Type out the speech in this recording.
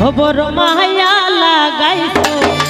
খবর মায়া লাগাইছো।